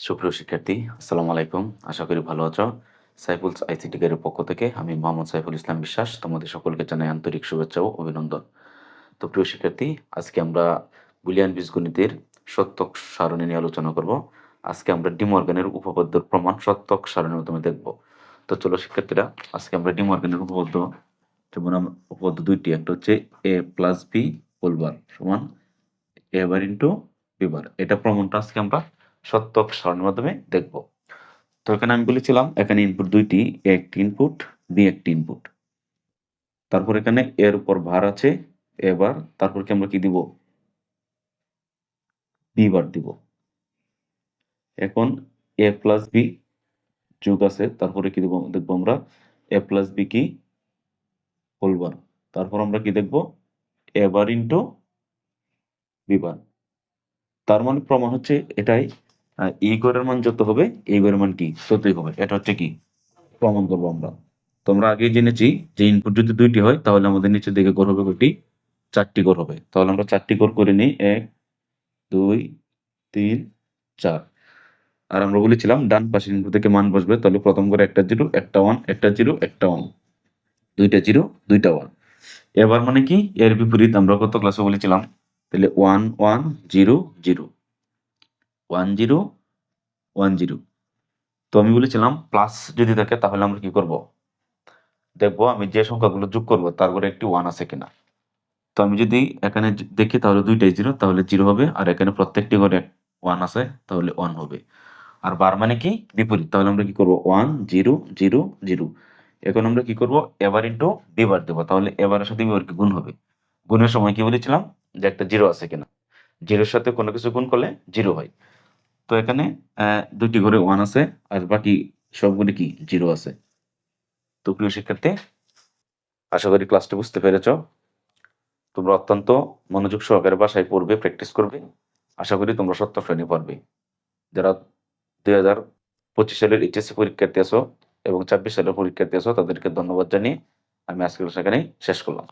সুপ্রিয় শিক্ষার্থী, আসসালামু আলাইকুম। আশা করি ভালো আছো। সাইফুল আইসিটি গাড়ির পক্ষ থেকে আমি মোহাম্মদ সাইফুল ইসলাম বিশ্বাস, তোমাদের সকলকে জানাই আন্তরিক শুভেচ্ছা ও অভিনন্দন। তো প্রিয় শিক্ষার্থী, আজকে আমরা বুলিয়ান বীজগণিতের সত্যক সারণী নিয়ে আলোচনা করব। আজকে আমরা ডিমর্গানের উপপাদ্যর প্রমাণ, সত্যক সারণীর মাধ্যমে দেখব। তো চলো শিক্ষার্থীরা, আজকে আমরা ডিমর্গানের উপপাদ্য, যেমন উপপাদ্য দুইটি, একটা হচ্ছে এ প্লাস বি হোলবার সমান এ বার ইন্টু বি বার এটা প্রমাণটা আজকে আমরা সত্যক সারণীর মাধ্যমে দেখব। তো এখানে আমি বলেছিলাম, এখানে ইনপুট দুইটি একটি ইনপুট বি একটি ইনপুট তারপর এখানে এর উপর ভার আছে এবার তারপর কি আমরা কি দিব? বি বার দিব। এখন এ প্লাস বি যোগ আছে, তারপরে কি দিব? দেখব আমরা এ প্লাস বি কি? হোল বার তারপর আমরা কি দেখব? এ বার ইন্টু বি বার তার মানে প্রমাণ হচ্ছে এটাই এই গড়ের মান যত হবে, এই গড়ের মান কি? ততই হবে। এটা হচ্ছে কি? প্রমাণ করব আমরা। তোমরা আগেই জেনেছি যে ইনপুট যদি দুইটি হয়, তাহলে আমাদের নিচের দিকে গড় হবে কয়টি? চারটি গড় হবে। তাহলে আমরা চারটি গড় করে নিই। এক, দুই, তিন, চার। আর আমরা বলেছিলাম, ডান পাশের ইনপুট থেকে মান বসবে, তাহলে প্রথম করে একটা জিরো, একটা ওয়ান একটা জিরো, একটা ওয়ান দুইটা জিরো, দুইটা ওয়ান এবার মানে কি? এর বিপরীত আমরা কত ক্লাসে বলেছিলাম? তাহলে one one zero zero one zero one zero তো আমি বলেছিলাম প্লাস যদি থাকে তাহলে আমরা কি করব? দেখব আমি যে সংখ্যাগুলো যোগ করব তারপরে একটি ওয়ান আছে কিনা। তো আমি যদি এখানে দেখি তাহলে দুইটাই জিরো তাহলে জিরো হবে আর এখানে প্রত্যেকটি করে ওয়ান আছে, তাহলে ওয়ান হবে। আর বার মানে কি? বিপরীত। তাহলে আমরা কি করব? ওয়ান জিরো জিরো জিরো এখন আমরা কি করব? এবার ইন্টু বিবার দেবো। তাহলে এবারের সাথে বিবার কি গুণ হবে। গুণের সময় কি বলেছিলাম? যে একটা জিরো আছে কিনা। জিরোর সাথে কোনো কিছু গুণ করলে জিরো হয়। তো এখানে দুটি করে ওয়ান আছে, আর বাকি সবগুলি কি জিরো আছে। তো প্রিয় শিক্ষার্থী, আশা করি ক্লাসটি বুঝতে পেরেছ। তোমরা অত্যন্ত মনোযোগ সহকারে বাসায় পড়বে প্র্যাকটিস করবে। আশা করি তোমরা সত্য শ্রেণি পারবে যারা দুই হাজার পঁচিশ সালের এইচএসসি পরীক্ষার্থী আছো এবং ছাব্বিশ সালের পরীক্ষার্থী আছো, তাদেরকে ধন্যবাদ জানিয়ে আমি আজকের সেখানেই শেষ করলাম।